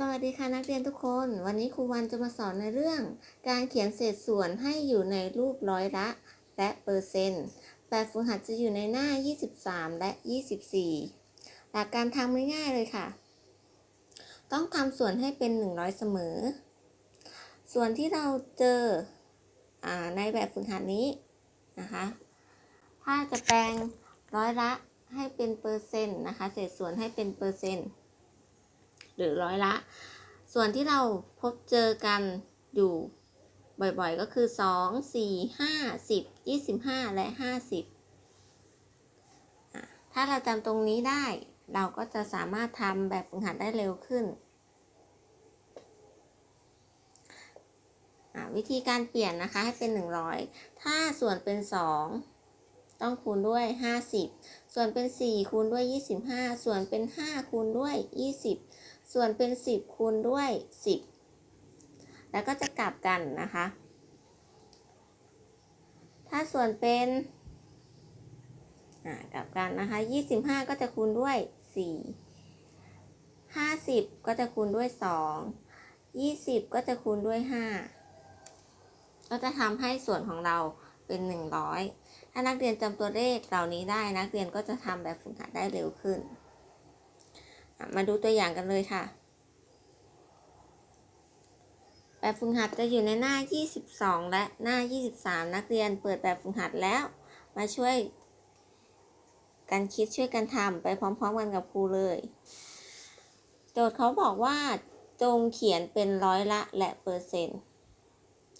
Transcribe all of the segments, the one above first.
สวัสดีค่ะนักเรียนทุกคน วันนี้ครูวันจะมาสอนในเรื่อง การเขียนเศษส่วนให้อยู่ในรูปร้อยละและเปอร์เซ็นต์แบบฝึกหัดจะอยู่ในหน้า 23 และ 24 หลักการทำง่ายๆเลยค่ะ ต้องทำส่วนให้เป็น 100 เสมอ ส่วนที่เราเจออในแบบฝึกหัดนี้นะคะ ถ้าจะแปลงร้อยละให้เป็นเปอร์เซ็นต์นะคะ เศษส่วนให้เป็นเปอร์เซ็นต์ หรือร้อยละ ส่วนที่เราพบเจอกันอยู่บ่อยๆ ก็คือ 2 4 5 10 25 และ 50 ถ้าเราจำตรงนี้ได้ เราก็จะสามารถทำแบบฝึกหัดได้เร็วขึ้น วิธีการเปลี่ยนนะคะให้เป็น 100 ถ้าส่วนเป็น 2 ต้องคูณด้วย 50 ส่วนเป็น 4 คูณด้วย 25 ส่วนเป็น 5 คูณด้วย 20 ส่วนเป็น 10 คูณด้วย 10 แล้วก็จะกลับกันนะคะ ถ้าส่วนเป็นกลับกันนะคะ 25 ก็จะคูณด้วย 4 50 ก็จะคูณด้วย 2 20 ก็จะคูณด้วย 5 ก็จะทำให้ส่วนของเราเป็น 100 ถ้านักเรียนจำตัวเลขเหล่านี้ได้ นักเรียนก็จะทำแบบฝึกหัดได้เร็วขึ้น มาดูตัวอย่างกันเลยค่ะ แบบฝึกหัดจะอยู่ในหน้า 22 และหน้า 23 นักเรียนเปิดแบบฝึกหัดแล้ว มาช่วยกันคิดช่วยกันทำไปพร้อมๆกันกับครูเลย โจทย์เขาบอกว่าจงเขียนเป็นร้อยละและเปอร์เซ็นต์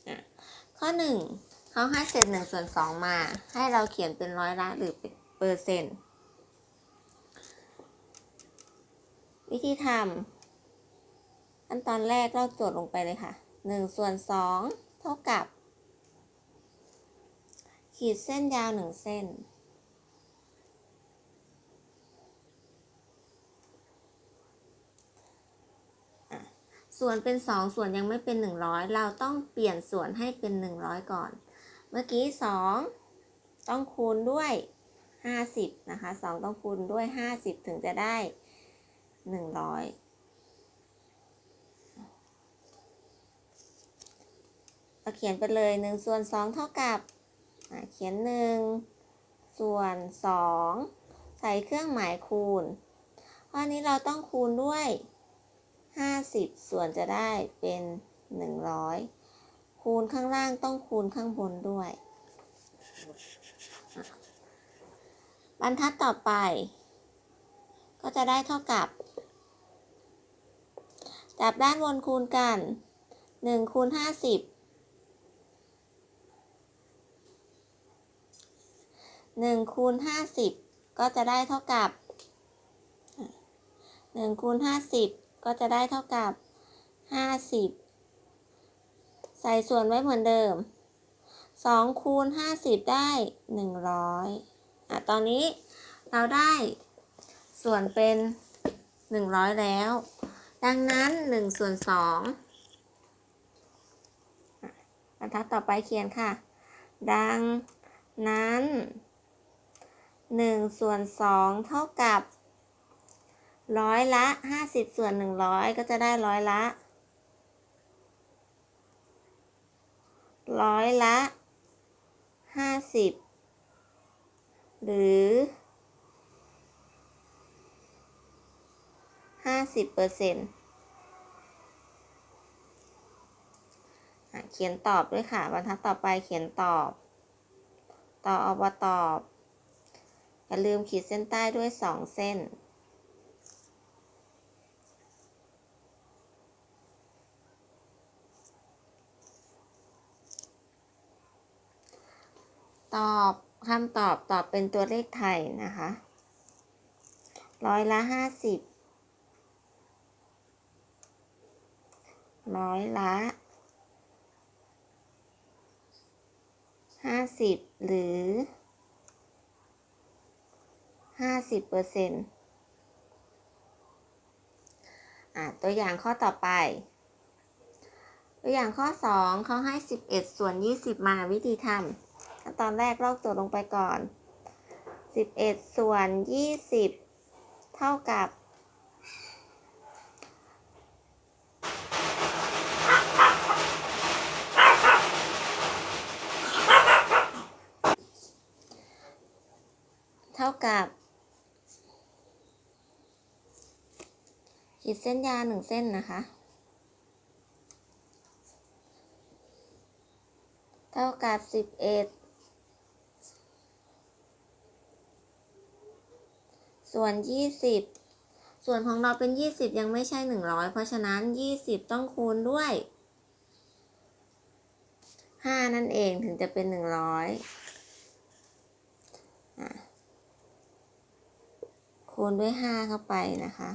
อะข้อ 1เขาให้เศษ1ส่วน2มา ให้เราเขียนเป็นร้อยละหรือเปอร์เซ็นต์ วิธีทำขั้นตอนแรกลอกโจทย์ลงไปเลยค่ะ1ส่วน2เท่ากับ ขีดเส้นยาว 1 เส้น ส่วนเป็น 2 ส่วนยังไม่เป็น 100 เราต้องเปลี่ยนส่วนให้เป็น 100 ก่อน เมื่อกี้ 2 ต้องคูณด้วย 50 นะคะ 2 ต้องคูณด้วย 50 ถึงจะได้ 100เราเขียนไปเลย1ส่วน2เท่ากับเขียน1ส่วน2ใส่เครื่องหมายคูณข้อนี้เราต้องคูณด้วย50ส่วนจะได้เป็น100คูณข้างล่างต้องคูณข้างบนด้วย บรรทัดต่อไป ก็จะได้เท่ากับ จับด้านบนคูณกัน1คูณ50 1คูณ50 ก็จะได้เท่ากับ1คูณ50 ก็จะได้เท่ากับ 50 ใส่ส่วนไว้เหมือนเดิม2คูณ50 ได้ 100อะตอนนี้เราได้ส่วนเป็น 100 แล้ว ดังนั้น1ส่วน2อะบรรทัดต่อไปเขียนค่ะ ดังนั้น1ส่วน2เท่ากับร้อยละ50ส่วน100 ก็จะได้ร้อยละร้อยละ 50 หรือ 50เปอร์เซ็นต์เขียนตอบด้วยค่ะ บรรทัดต่อไปเขียนตอบ ต่ออบตอบ อย่าลืมขีดเส้นใต้ด้วย2เส้น ตอบคำตอบตอบเป็นตัวเลขไทยนะคะ ร้อยละห้าสิบ ร้อยละห้าสิบหรือห้าสิบเปอร์เซ็นต์ตัวอย่างข้อต่อไป ตัวอย่างข้อสองเขาให้สิบเอ็ดส่วนยี่สิบมาวิธีทำขั้นตอนแรกลอกโจทย์ลงไปก่อนสิบเอ็ดส่วนยี่สิบเท่ากับ กับ ขีดเส้นยาหนึ่งเส้นนะคะ เท่ากับสิบเอ็ดส่วนยี่สิบส่วนของเราเป็นยี่สิบยังไม่ใช่หนึ่งร้อยเพราะฉะนั้นยี่สิบต้องคูณด้วยห้านั่นเองถึงจะเป็นหนึ่งร้อย คูณด้วยห้าเข้าไปนะคะ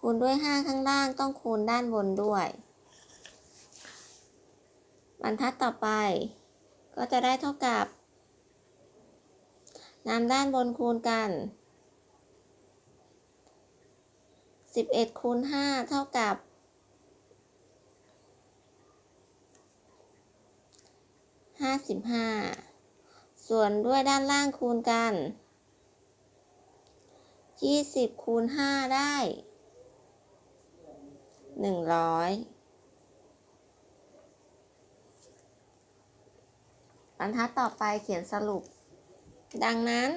คูณด้วยห้าข้างล่างต้องคูณด้านบนด้วย บรรทัดต่อไป ก็จะได้เท่ากับนำด้านบนคูณกัน 11คูณ5เท่ากับ 55 ส่วนด้วยด้านล่างคูณกัน 20คูณ5ได้100บรรทัดต่อไปเขียนสรุป ดังนั้น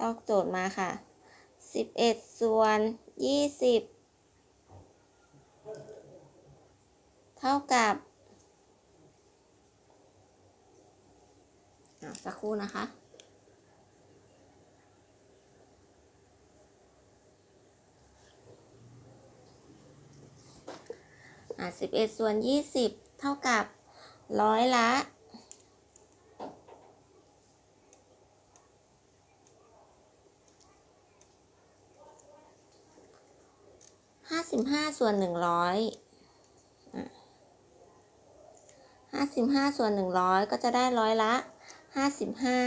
ตอกโจทย์มาค่ะ 11 ส่วน 20 เท่ากับอะ สักครู่นะคะ อะ11ส่วน20เท่ากับร้อยละห้าสิบห้าส่วนหนึ่งร้อยห้าสิบห้าส่วนหนึ่งร้อยก็จะได้ร้อยละ ห้าสิบห้า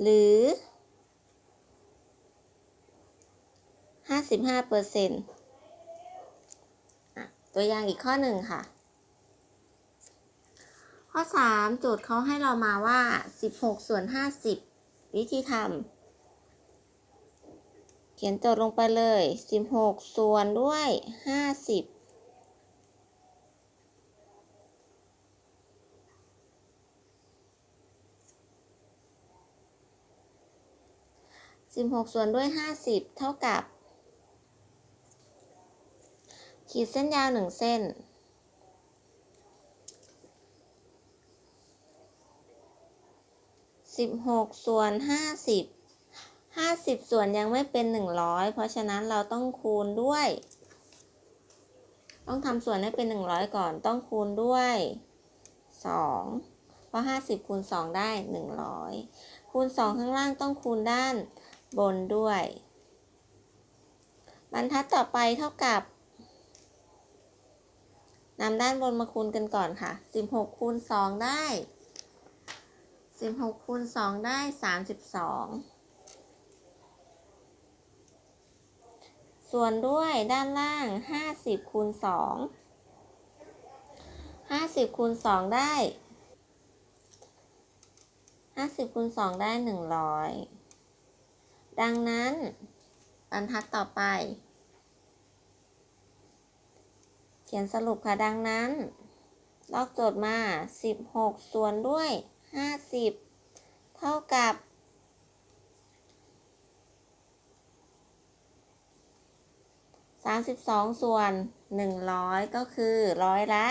หรือห้าสิบห้าเปอร์เซ็นต์ตัวอย่างอีกข้อหนึ่งค่ะ ข้อ3โจทย์เขาให้เรามาว่า16ส่วน50วิธีทำเขียนโจทย์ลงไปเลย16ส่วนด้วย50 16 ส่วนด้วย 50 เท่ากับ ขีดเส้นยาว 1 เส้น 16 ส่วน 50 50 ส่วนยังไม่เป็น 100 เพราะฉะนั้นเราต้องคูณด้วย ต้องทำส่วนให้เป็น 100 ก่อน ต้องคูณด้วย 2 เพราะ 50 คูณ 2 ได้ 100 คูณ 2 ข้างล่างต้องคูณด้าน บนด้วย บรรทัดต่อไปเท่ากับนำด้านบนมาคูณกันก่อนค่ะ 16คูณ2ได้ 16คูณ2ได้ 32 ส่วนด้วยด้านล่าง 50คูณ2 50คูณ2ได้ 50คูณ2ได้ 100 ดังนั้นบรรทัดต่อไป เขียนสรุปค่ะดังนั้น ลอกโจทย์มา 16 ส่วนด้วย 50 เท่ากับ 32 ส่วน 100 ก็คือร้อยละ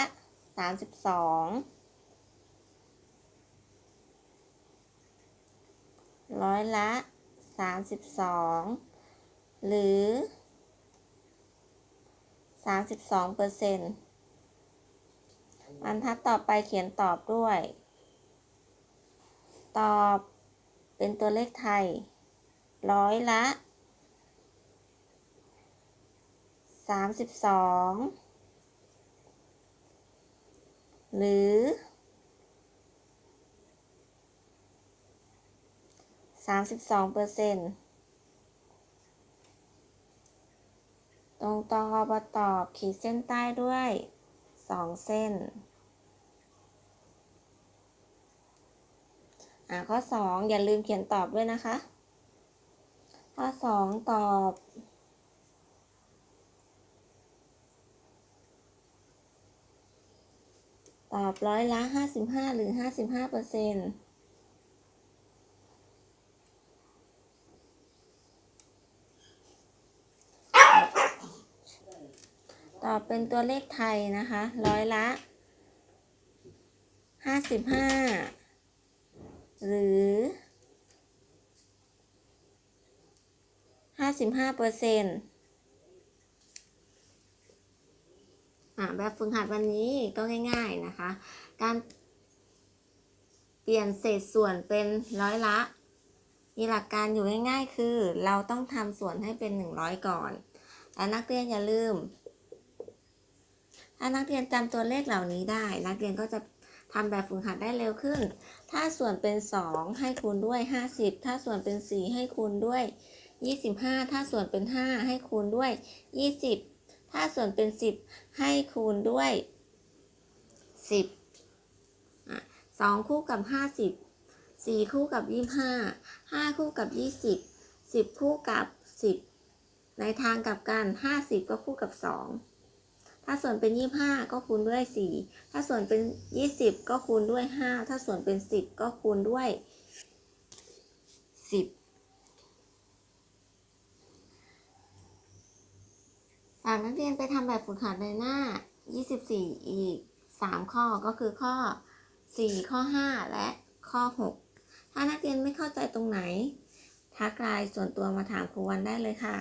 32ร้อยละ 32 หรือ 32เปอร์เซ็นต์บรรทัดต่อไปเขียนตอบด้วย ตอบเป็นตัวเลขไทย ร้อยละ 32 หรือ 32เปอร์เซ็นต์ตรงต่อบตอบขีดเส้นใต้ด้วย 2 เส้น อ่าข้อ 2 อย่าลืมเขียนตอบด้วยนะคะ ข้อ 2 ตอบตอบร้อยละห้าสิบห้าหรือห้าสิบห้าเปอร์เซ็นต์ ต่อเป็นตัวเลขไทยนะคะ ร้อยละห้าสิบห้าหรือห้าสิบห้าเปอร์เซ็นต์อะแบบฝึกหัดวันนี้ก็ง่าย ๆนะคะ การเปลี่ยนเศษส่วนเป็นร้อยละมีหลักการอยู่ง่ายๆ คือ เราต้องทำส่วนให้เป็น 100 ก่อน และนักเรียนอย่าลืม ถ้านักเรียนจำตัวเลขเหล่านี้ได้ นักเรียนก็จะทำแบบฝึกหัดได้เร็วขึ้น ถ้าส่วนเป็น 2 ให้คูณด้วย 50 ถ้าส่วนเป็น 4 ให้คูณด้วย 25 ถ้าส่วนเป็น 5 ให้คูณด้วย 20 ถ้าส่วนเป็น 10 ให้คูณด้วย 10 2 คู่กับ 50 4 คู่กับ 25 5 คู่กับ 20 10 คู่กับ 10 ในทางกลับกัน 50 ก็คู่กับ 2 ถ้าส่วนเป็น 25 ก็คูณด้วย 4 ถ้าส่วนเป็น 20 ก็คูณด้วย 5 ถ้าส่วนเป็น 10 ก็คูณด้วย 10 ฝากนักเรียนไปทำแบบฝึกหัดในหน้า 24 อีก 3 ข้อก็คือข้อ 4 ข้อ 5 และข้อ 6 ถ้านักเรียนไม่เข้าใจตรงไหน ทักไลน์ส่วนตัวมาถามครูวันได้เลยค่ะ